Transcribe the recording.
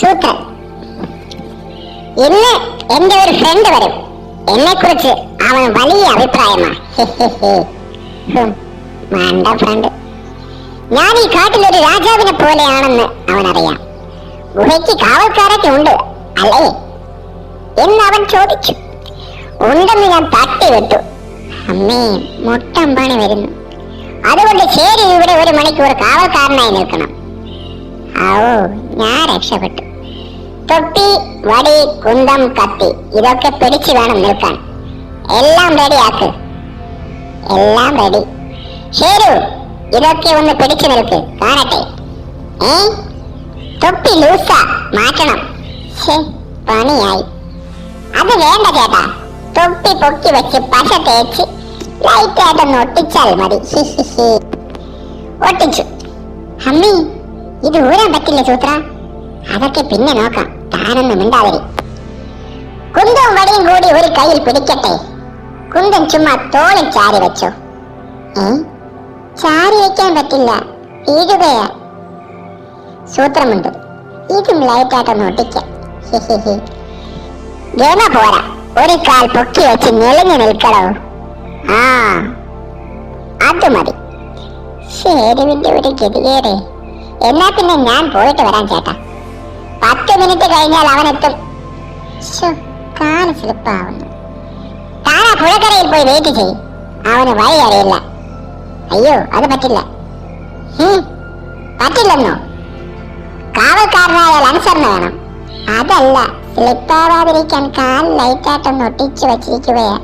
സൂത്രൻ. ഇന്ന് എന്റെ ഒരു ഫ്രണ്ട് വരും. എന്നെ കുറിച്ച് അവൻ വലിയ അഭിപ്രായമാണ്. ഫ്രണ്ട് ഞാൻ ഈ കാട്ടിലൊരു രാജാവിനെ പോലെയാണെന്ന് അവൻ അവനറിയാം. ഗുഹയ്ക്ക് കാവൽക്കാരൊക്കെ ഉണ്ട് അല്ലേ? എന്ന് അവൻ ചോദിച്ചു. ഉണ്ടെന്ന് ഞാൻ തട്ടി വിട്ടു. അമ്മേ മുട്ടം പണി വരുന്നു. അതുകൊണ്ട് ശരി ഇവിടെ ഒരു മണിക്കൂർ കാവൽക്കാരനായി നിൽക്കണം. ഓ ഞാൻ രക്ഷപ്പെട്ടു. തൊപ്പി വടി കുന്തം കത്തി ഇതൊക്കെ പിടിച്ചു വേണം നിൽക്കാൻ. എല്ലാം റെഡിയാക്ക് എല്ലാം റെഡി ശരു ഇതൊക്കെ ഒന്ന് പിടിച്ചു നിൽക്ക്. കാണട്ടെ. ഏ? തൊപ്പി ലൂസ മാറ്റണം. പണിയായി. അത് വേണ്ട ചേട്ടാ. തൊപ്പി പൊക്കി വെച്ച് പശ തേച്ച് ലൈറ്റായിട്ടൊന്ന് ഒട്ടിച്ചാൽ മതി. ഹി, ഹി, ഹി. സൂത്ര? അതൊക്കെ പിന്നെ നോക്കാം. താനൊന്നും മിണ്ടാതിരി. കുന്തവും വടിയും കൂടി ഒരു കയ്യിൽ പിടിക്കട്ടെ. കുന്തൻ ചുമ്മാ തോളിൽ ചാരി വെച്ചോ. ഏ? ചാരി വെക്കാൻ പറ്റില്ല. വീഴുകയാ സൂത്രമുണ്ട്. ഇതും ലൈറ്റായിട്ടൊന്ന് ഒട്ടിക്കാം. ഗമ പോരാ. ഒരു കാൽ പൊക്കി വെച്ച് ഞെളിഞ്ഞു നിൽക്കണോ ആ. അത് മതി. ശരി ഒരു ഗതികേട്. എന്നാ പിന്നെ ഞാൻ പോയിട്ട് വരാം ചേട്ടാ. പത്ത് മിനിറ്റ് കഴിഞ്ഞാൽ അവൻ എത്തും കാൽ സ്ലിപ്പാവുന്നു താനാ പുഴക്കരയിൽ പോയി വെയിറ്റ് ചെയ്യും. അവന് വഴി അറിയില്ല. അയ്യോ അത് പറ്റില്ല. പറ്റില്ലെന്നോ? കാവൽക്കാരനായാൽ അനുസരണ വേണം. അതല്ല സ്ലിപ്പാവാതിരിക്കാൻ കാൽ ലൈറ്റായിട്ടൊന്ന് ഒട്ടിച്ചു വച്ചിരിക്കുകയാ